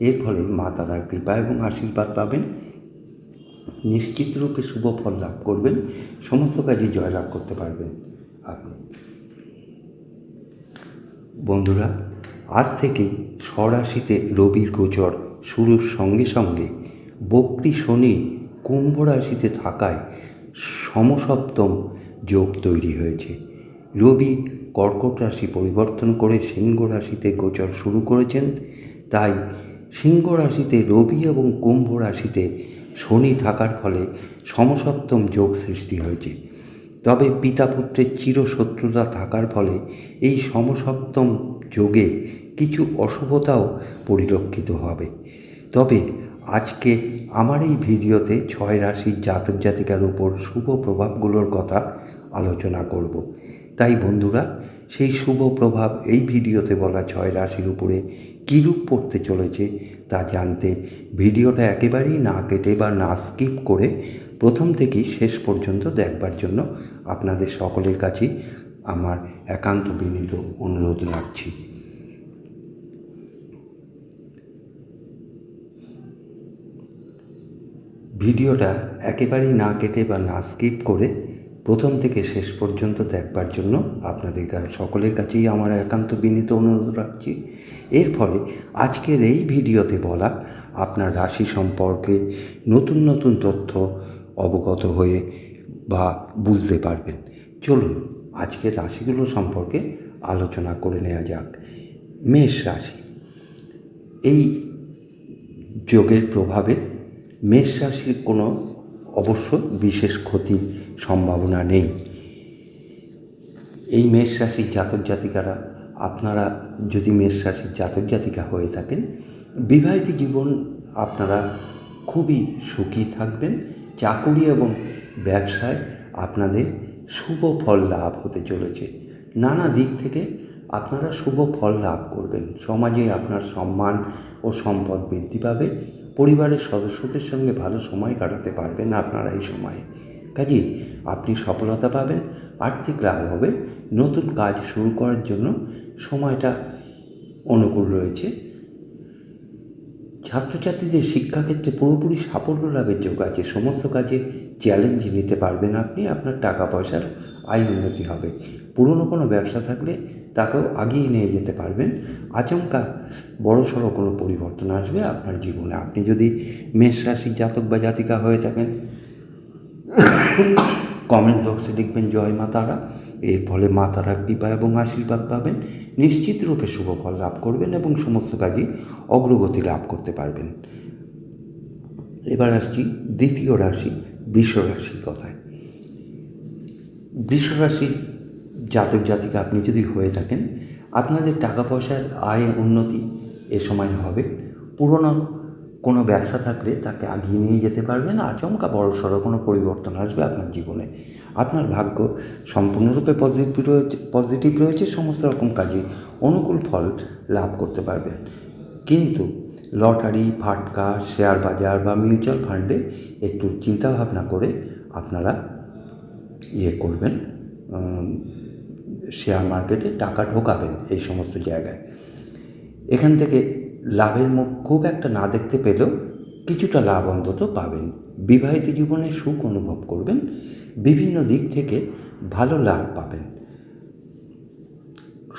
এর ফলে মা তারার কৃপা এবং আশীর্বাদ পাবেন। নিশ্চিত রূপে শুভ ফল লাভ করবেন। সমস্ত কাজে জয়লাভ করতে পারবেন আপনি। বন্ধুরা, আজ থেকে স্বরাশিতে রবির গোচর শুরুর সঙ্গে সঙ্গে বক্রি শনি কুম্ভ রাশিতে থাকায় সমসপ্তম যোগ তৈরি হয়েছে। রবি কর্কট রাশি পরিবর্তন করে সিংহ রাশিতে গোচর শুরু করেছেন। তাই সিংহ রাশিতে রবি এবং কুম্ভ রাশিতে শনি থাকার ফলে সমসপ্তম যোগ সৃষ্টি হয়েছে। তবে পিতা পুত্রের চিরশত্রুতা থাকার ফলে এই সমসপ্তম যোগে কিছু অশুভতাও পরিলক্ষিত হবে। তবে আজকে আমার এই ভিডিওতে ছয় রাশির জাতক জাতিকার উপর শুভ প্রভাবগুলোর কথা আলোচনা করব। তাই বন্ধুরা, সেই শুভ প্রভাব এই ভিডিওতে বলা ছয় রাশির উপরে কীরূপ পড়তে চলেছে তা জানতে ভিডিওটা একেবারেই না কেটে বা না স্কিপ করে প্রথম থেকেই শেষ পর্যন্ত দেখবার জন্য আপনাদের সকলের কাছেই আমার একান্ত বিনীত অনুরোধ রাখছি। ভিডিওটা একেবারেই না কেটে বা না স্কিপ করে প্রথম থেকে শেষ পর্যন্ত দেখবার জন্য আপনাদের সকলের কাছেই আমার একান্ত বিনীত অনুরোধ রাখছি। এর ফলে আজকের এই ভিডিওতে বলা আপনার রাশি সম্পর্কে নতুন নতুন তথ্য অবগত হয়ে বা বুঝতে পারবেন। চলুন আজকের রাশিগুলো সম্পর্কে আলোচনা করে নেওয়া যাক। মেষ রাশি। এই যোগের প্রভাবে মেষ রাশির কোনো অবশ্য বিশেষ ক্ষতির সম্ভাবনা নেই। এই মেষ রাশির জাতক জাতিকারা আপনারা যদি মেষ রাশির জাতক জাতিকা হয়ে থাকেন, বিবাহিত জীবন আপনারা খুবই সুখী থাকবেন। চাকুরি এবং ব্যবসায় আপনাদের শুভ ফল লাভ হতে চলেছে। নানা দিক থেকে আপনারা শুভ ফল লাভ করবেন। সমাজে আপনার সম্মান ও সম্পদ বৃদ্ধি পাবে। পরিবারের সদস্যদের সঙ্গে ভালো সময় কাটাতে পারবেন আপনারা এই সময়ে। কাজেই আপনি সফলতা পাবেন, আর্থিক লাভ হবে। নতুন কাজ শুরু করার জন্য সময়টা অনুকূল রয়েছে। ছাত্রছাত্রীদের শিক্ষাক্ষেত্রে পুরোপুরি সাফল্য লাভের যোগ আছে। সমস্ত কাজে চ্যালেঞ্জ নিতে পারবেন আপনি, আপনার টাকা পয়সার আয় উন্নতি হবে। পুরনো কোনো ব্যবসা থাকলে তাকেও আগিয়ে নিয়ে যেতে পারবেন। আচমকা বড় সড়ো কোনো পরিবর্তন আসবে আপনার জীবনে। আপনি যদি মেষ রাশির জাতক বা জাতিকা হয়ে থাকেন কমেন্টস বক্সে লিখবেন জয় মা তারা। এর ফলে মা তারার কৃপা এবং আশীর্বাদ পাবেন। নিশ্চিত রূপে শুভ ফল লাভ করবেন এবং সমস্ত কাজে অগ্রগতি লাভ করতে পারবেন। এবার আসছি দ্বিতীয় রাশি, বৃষ রাশির কথায়। বৃষ রাশির জাতক জাতিকা আপনি যদি হয়ে থাকেন, আপনাদের টাকা পয়সার আয় উন্নতি এ সময় হবে। পুরনো কোনো ব্যবসা থাকলে তাকে আগিয়ে নিয়ে যেতে পারবেন। আচমকা বড় সড়ো কোনো পরিবর্তন আসবে আপনার জীবনে। আপনার ভাগ্য সম্পূর্ণরূপে পজিটিভ রয়েছে পজিটিভ রয়েছে, সমস্ত রকম কাজে অনুকূল ফল লাভ করতে পারবেন কিন্তু লটারি, ফাটকা শেয়ার বাজার বা মিউচুয়াল ফান্ডে একটু চিন্তাভাবনা করে আপনারা ইয়ে করবেন শেয়ার মার্কেটে টাকা ঢোকাবেন এই সমস্ত জায়গায়। এখান থেকে লাভের মুখ খুব একটা না দেখতে পেলেও কিছুটা লাভ অন্তত পাবেন। বিবাহিত জীবনে সুখ অনুভব করবেন বিভিন্ন দিক থেকে ভালো লাভ পাবেন।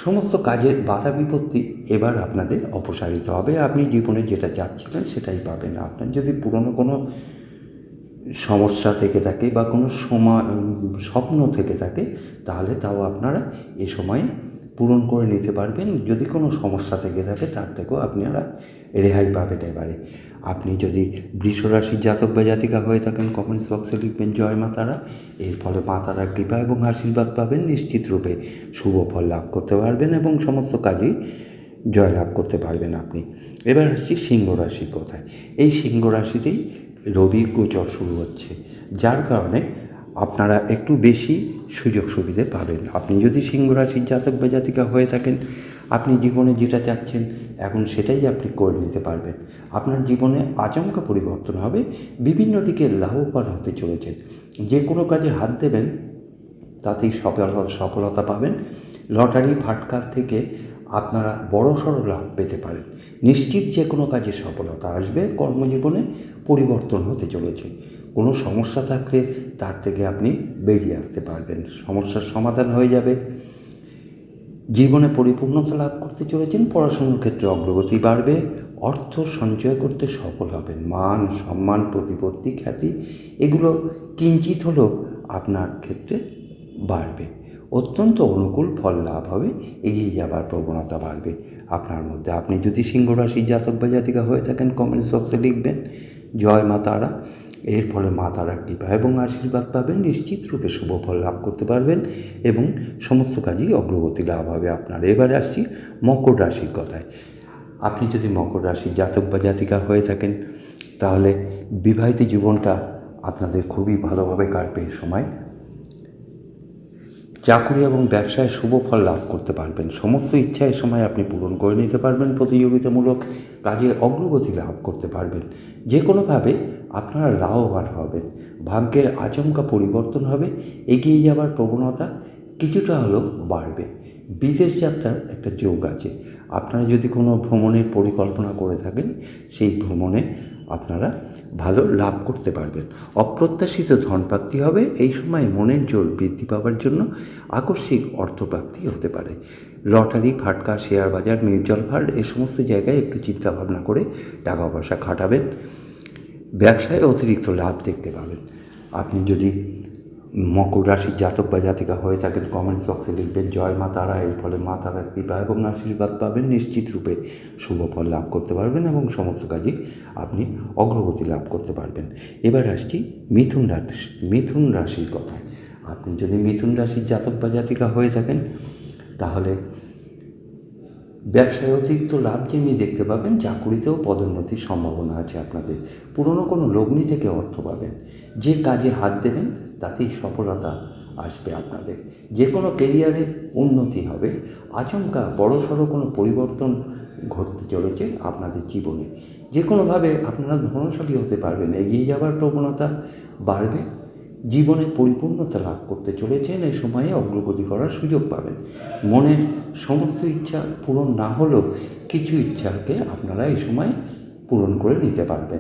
সমস্ত কাজের বাধা বিপত্তি এবার আপনাদের অপসারিত হবে। আপনি জীবনে যেটা চাচ্ছিলেন সেটাই পাবেন। আপনার যদি পুরনো কোনো সমস্যা থেকে থাকে বা কোনো সময় স্বপ্ন থেকে থাকে, তাহলে তাও আপনারা এ সময়ে পূরণ করে নিতে পারবেন। যদি কোনো সমস্যা থেকে থাকে, তার থেকেও আপনারা রেহাই পাবেন এবারে। আপনি যদি বৃষ রাশির জাতক বা জাতিকা হয়ে থাকেন কমেন্টস বক্সে লিখবেন, জয় মা তারা। এর ফলে মা তারার কৃপা এবং আশীর্বাদ পাবেন নিশ্চিত রূপে। শুভ ফল লাভ করতে পারবেন এবং সমস্ত কাজেই জয়লাভ করতে পারবেন আপনি। এবার আসছি সিংহ রাশির কথায়। এই সিংহ রাশিতেই রবি গোচর শুরু হচ্ছে, যার কারণে আপনারা একটু বেশি সুযোগ সুবিধে পাবেন। আপনি যদি সিংহ রাশির জাতক বা জাতিকা হয়ে থাকেন, আপনি জীবনে যেটা চাচ্ছেন, এখন সেটাই আপনি করে নিতে পারবেন। আপনার জীবনে আচমকা পরিবর্তন হবে, বিভিন্ন দিকে লাভবান হতে চলেছেন যে কোনো কাজে হাত দেবেন, তাতেই সফলতা সফলতা পাবেন। লটারি ফাটকার থেকে আপনারা বড় সড়ো লাভ পেতে পারেন। নিশ্চিত যে কোনো কাজে সফলতা আসবে, কর্মজীবনে পরিবর্তন হতে চলেছে। কোনো সমস্যা থাকলে তার থেকে আপনি বেরিয়ে আসতে পারবেন। সমস্যার সমাধান হয়ে যাবে। জীবনে পরিপূর্ণতা লাভ করতে চলেছেন, পড়াশুনোর ক্ষেত্রে অগ্রগতি বাড়বে। অর্থ সঞ্চয় করতে সফল হবেন। মান, সম্মান, প্রতিপত্তি, খ্যাতি, এগুলো কিঞ্চিত হলেও আপনার ক্ষেত্রে বাড়বে। অত্যন্ত অনুকূল ফল লাভ হবে, এগিয়ে যাবার প্রবণতা বাড়বে আপনার মধ্যে। আপনি যদি সিংহ রাশির জাতক বা জাতিকা হয়ে থাকেন কমেন্টস বক্সে লিখবেন, জয় মা তারা। এর ফলে মা তারা কৃপা এবং আশীর্বাদ পাবেন, নিশ্চিত রূপে শুভ ফল লাভ করতে পারবেন এবং সমস্ত কাজেই অগ্রগতি লাভ হবে আপনার। এবারে আসছি মকর রাশির কথায়। আপনি যদি মকর রাশি জাতক বা জাতিকা হয়ে থাকেন, তাহলে বিবাহিত জীবনটা আপনাদের খুবই ভালোভাবে কাটবে এই সময়। চাকরি এবং ব্যবসায় শুভ ফল লাভ করতে পারবেন। সমস্ত ইচ্ছা এ সময় আপনি পূরণ করে নিতে পারবেন, প্রতিযোগিতামূলক কাজে অগ্রগতি লাভ করতে পারবেন। যে কোনোভাবে আপনারা লাভবান হবেন। ভাগ্যের আচমকা পরিবর্তন হবে, এগিয়ে যাবার প্রবণতা কিছুটা হলেও বাড়বে। বিদেশ যাত্রার একটা যোগ আছে। আপনারা যদি কোনো ভ্রমণের পরিকল্পনা করে থাকেন, সেই ভ্রমণে আপনারা ভালো লাভ করতে পারবেন। অপ্রত্যাশিত ধনপ্রাপ্তি হবে, এই সময় মনের জোর বৃদ্ধি পাওয়ার জন্য আকস্মিক অর্থপ্রাপ্তি হতে পারে। লটারি, ফাটকা, শেয়ার বাজার মিউচুয়াল ফান্ড এই সমস্ত জায়গায় একটু চিন্তাভাবনা করে টাকা পয়সা খাটাবেন। ব্যবসায় অতিরিক্ত লাভ দেখতে পাবেন। আপনি যদি মকর রাশির জাতক বা জাতিকা হয়ে থাকেন কমেন্টস বক্সে লিখবেন, জয় মা তারা। এর ফলে মা তারার কৃপা এবং আশীর্বাদ পাবেন, নিশ্চিত রূপে শুভ ফল লাভ করতে পারবেন এবং সমস্ত কাজে আপনি অগ্রগতি লাভ করতে পারবেন। এবার আসছি মিথুন রাশি মিথুন রাশির কথা আপনি যদি মিথুন রাশির জাতক বা জাতিকা হয়ে থাকেন, তাহলে ব্যবসায় অতিরিক্ত লাভ যেমনি দেখতে পাবেন, চাকুরিতেও পদোন্নতির সম্ভাবনা আছে আপনাদের। পুরনো কোনো লগ্নি থেকে অর্থ পাবেন। যে কাজে হাত দেবেন তাতেই সফলতা আসবে আপনাদের। যে কোনো কেরিয়ারে উন্নতি হবে। আচমকা বড়সড় কোনো পরিবর্তন ঘটতে চলেছে আপনাদের জীবনে। যে কোনোভাবে আপনারা ধনশালী হতে পারবেন। এগিয়ে যাওয়ার প্রবণতা বাড়বে। জীবনে পরিপূর্ণতা লাভ করতে চলেছেন। এই সময়ে অগ্রগতি করার সুযোগ পাবেন। মনের সমস্ত ইচ্ছা পূরণ না হলেও কিছু ইচ্ছাকে আপনারা এই সময় পূরণ করে নিতে পারবেন।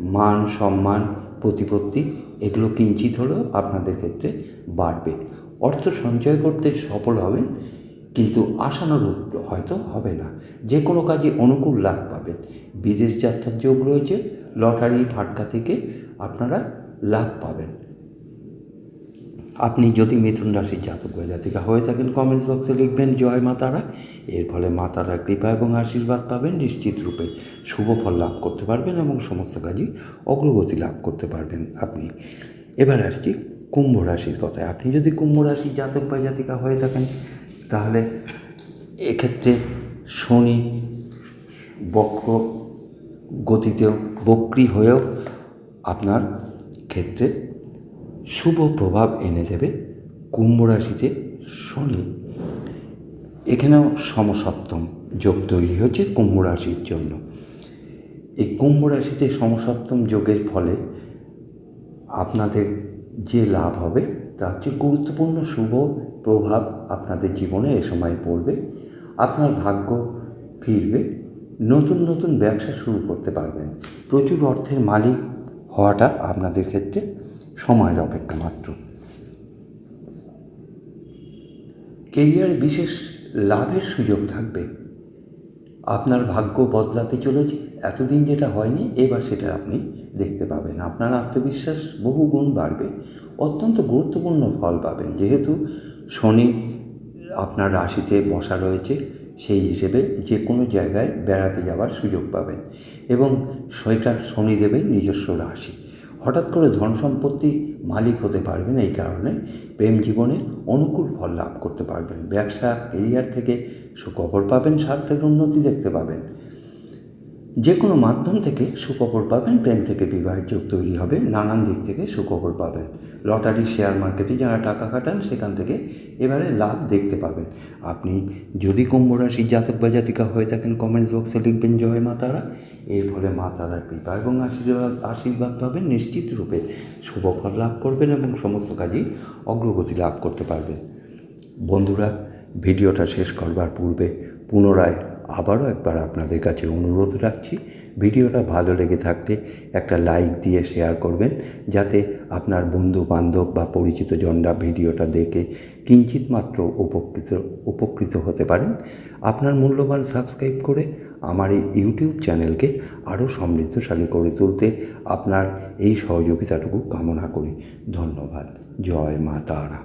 মান, সম্মান প্রতিপত্তি, এগুলো কিঞ্চিত হলেও আপনাদের ক্ষেত্রে বাড়বে। অর্থ সঞ্চয় করতে সফল হবেন, কিন্তু আশানুরূপ হয়তো হবে না। যে কোনো কাজে অনুকূল লাভ পাবেন। বিদেশ যাত্রার যোগ রয়েছে লটারি ফাটকা থেকে আপনারা লাভ পাবেন। আপনি যদি মিথুন রাশির জাতক বা জাতিকা হয়ে থাকেন কমেন্টস বক্সে লিখবেন, জয় মা তারা। এর ফলে মা তারার কৃপা এবং আশীর্বাদ পাবেন, নিশ্চিত রূপে শুভ ফল লাভ করতে পারবেন এবং সমস্ত কাজই অগ্রগতি লাভ করতে পারবেন আপনি। এবার আসছি কুম্ভ রাশির কথায়। আপনি যদি কুম্ভ রাশির জাতক বা জাতিকা হয়ে থাকেন, তাহলে এক্ষেত্রে শনি বক্র গতিতেও বক্রি হয়েও আপনার ক্ষেত্রে শুভ প্রভাব এনে দেবে কুম্ভ রাশিতে শনি। এখানেও সমসপ্তম যোগ তৈরি হচ্ছে কুম্ভ রাশির জন্য। এই কুম্ভ রাশিতে সমসপ্তম যোগের ফলে আপনাদের যে লাভ হবে তার হচ্ছে গুরুত্বপূর্ণ শুভ প্রভাব আপনাদের জীবনে এ সময় পড়বে। আপনার ভাগ্য ফিরবে, নতুন নতুন ব্যবসা শুরু করতে পারবেন। প্রচুর অর্থের মালিক হওয়াটা আপনাদের ক্ষেত্রে সময়ের অপেক্ষা মাত্র। কেরিয়ারে বিশেষ লাভের সুযোগ থাকবে। আপনার ভাগ্য বদলাতে চলেছে। এতদিন যেটা হয়নি, এবার সেটা আপনি দেখতে পাবেন। আপনার আত্মবিশ্বাস বহু গুণ বাড়বে। অত্যন্ত গুরুত্বপূর্ণ ফল পাবেন। যেহেতু শনি আপনার রাশিতে বসা রয়েছে, সেই হিসেবে যে কোনো জায়গায় বেড়াতে যাওয়ার সুযোগ পাবেন। এবং সেটা শনিদেবের নিজস্ব রাশি। হঠাৎ করে ধন সম্পত্তি মালিক হতে পারবেন এই কারণে প্রেম জীবনে অনুকূল ফল লাভ করতে পারবেন। ব্যবসা কেরিয়ার থেকে সুখবর পাবেন, স্বাস্থ্যের উন্নতি দেখতে পাবেন। যে কোনো মাধ্যম থেকে সুখবর পাবেন, প্রেম থেকে বিবাহের যোগ তৈরি হবে, নানান দিক থেকে সুখবর পাবেন। লটারি শেয়ার মার্কেটে যারা টাকা খাটান, সেখান থেকে এবারে লাভ দেখতে পাবেন। আপনি যদি কুম্ভ রাশির জাতক বা জাতিকা হয়ে থাকেন কমেন্টস বক্সে লিখবেন, জয় মা তারা। এর ফলে মা তারার কৃপা এবং আশীর্বাদ আশীর্বাদ পাবেন, নিশ্চিত রূপে শুভ ফল লাভ করবেন এবং সমস্ত কাজই অগ্রগতি লাভ করতে পারবেন। বন্ধুরা, ভিডিওটা শেষ করবার পূর্বে পুনরায় আবারও একবার আপনাদের কাছে অনুরোধ রাখছি, ভিডিওটা ভালো লেগে থাকলে একটা লাইক দিয়ে শেয়ার করবেন, যাতে আপনার বন্ধু বান্ধব বা পরিচিত জনরা ভিডিওটা দেখে কিঞ্চিত মাত্র উপকৃত উপকৃত হতে পারেন। আপনার মূল্যবান সাবস্ক্রাইব করে আমার এই ইউটিউব চ্যানেলকে আরও সমৃদ্ধশালী করে তুলতে আপনার এই সহযোগিতাটুকু কামনা করি। ধন্যবাদ। জয় মা তারা।